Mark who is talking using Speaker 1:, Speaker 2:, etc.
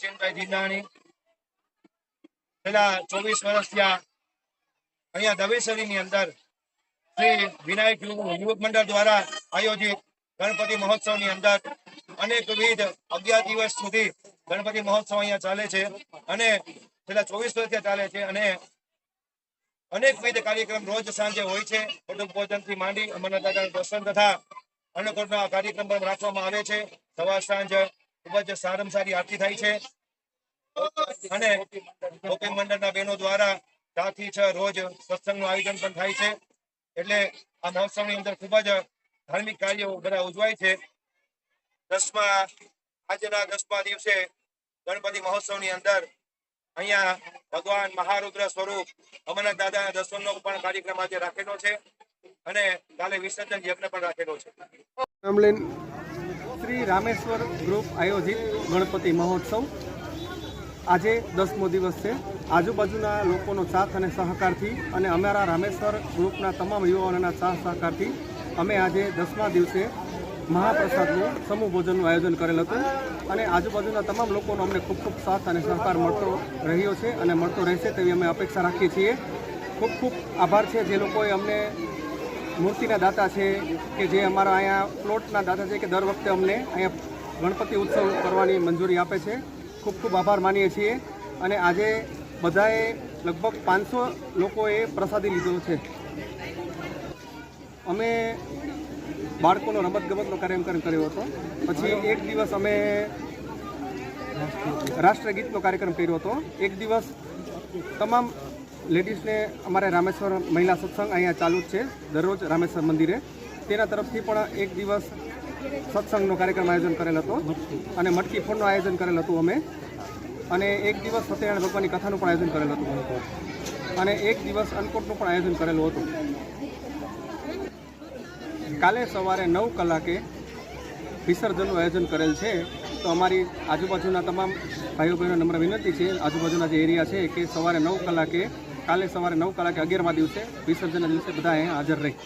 Speaker 1: સચિનભાઈ જીનાણી છેલ્લા ચોવીસ વર્ષ ત્યાં અહીંયા દવેસરીની અંદર શ્રી વિનાયક યુવક મંડળ દ્વારા આયોજિત ગણપતિ મહોત્સવની અંદર અનેકવિધ અગિયાર દિવસ સુધી ગણપતિ મહોત્સવ અહીંયા ચાલે છે અને છેલ્લા ચોવીસ વર્ષથી ચાલે છે અને અનેકવિધ કાર્યક્રમ રોજ સાંજે હોય છે. કુટુંબ ભોજનથી માંડી અમરનાથ દાદાનું દર્શન તથા અન્નકૂટના કાર્યક્રમ પણ રાખવામાં આવે છે. સવાર સાંજ ખૂબ જ સારામાં સારી આરતી થાય છે. અને ગોપી મંડળના બહેનો દ્વારા ચાર છ રોજ સત્સંગનું આયોજન પણ થાય છે. એટલે આ મહોત્સવની અંદર ખૂબ જ ધાર્મિક કાર્યો બધા ઉજવાય છે. દસમા, આજના દસમા દિવસે ગણપતિ મહોત્સવની અંદર અહીંયા ભગવાન મહારુદ્ર સ્વરૂપ અમરનાથ દાદાના દર્શનનો પણ કાર્યક્રમ આજે રાખેલો છે. અને કાલે વિસર્જન યજ્ઞ પણ રાખેલો છે.
Speaker 2: શ્રી રામેશ્વર ગ્રુપ આયોજિત ગણપતિ મહોત્સવ. આજે દસમો દિવસ છે. આજુબાજુના લોકોનો સાથ અને સહકારથી અને અમારા રામેશ્વર ગ્રુપના તમામ યુવાનોના સાથ સહકારથી અમે આજે દસમા દિવસે મહાપ્રસાદનું સમૂહ ભોજનનું આયોજન કરેલ હતું અને આજુબાજુના તમામ લોકોનો અમને ખૂબ ખૂબ સાથ અને સહકાર મળતો રહ્યો છે અને મળતો રહેશે તેવી અમે અપેક્ષા રાખીએ છીએ. ખૂબ ખૂબ આભાર છે જે લોકોએ અમને મૂર્તિના દાતા છે કે જે અમારા અહીંયા પ્લોટના દાતા છે કે દર વખતે અમને અહીંયા ગણપતિ ઉત્સવ કરવાની મંજૂરી આપે છે. ખૂબ ખૂબ આભાર માનીએ છીએ અને આજે બધાએ લગભગ પાંચસો લોકોએ પ્રસાદી લીધો છે. અમે બાળકોનો રમતગમતનો કાર્યક્રમ કર્યો હતો. પછી એક દિવસ અમે રાષ્ટ્રગીતનો કાર્યક્રમ કર્યો હતો. એક દિવસ તમામ લેડીઝને અમારે રામેશ્વર મહિલા સત્સંગ અહીંયા ચાલુ જ છે, દરરોજ રામેશ્વર મંદિરે. તેના તરફથી પણ એક દિવસ સત્સંગનો કાર્યક્રમ આયોજન કરેલ હતો અને મટકી ફોડનું આયોજન કરેલ હતું અમે. અને એક દિવસ સત્યનારાયણ ભગવાનની કથાનું પણ આયોજન કરેલ હતું અને એક દિવસ અન્નકૂટનું પણ આયોજન કરેલું હતું. કાલે સવારે નવ કલાકે વિસર્જનનું આયોજન કરેલ છે. તો અમારી આજુબાજુના તમામ ભાઈઓ બહેનો નમ્ર વિનંતી છે, આજુબાજુના જે એરિયા છે, કે સવારે નવ કલાકે કાલે સવારે નવ કલાકે અગિયારમાં દિવસે વિસર્જનના દિવસે બધા અહીંયા હાજર રહી.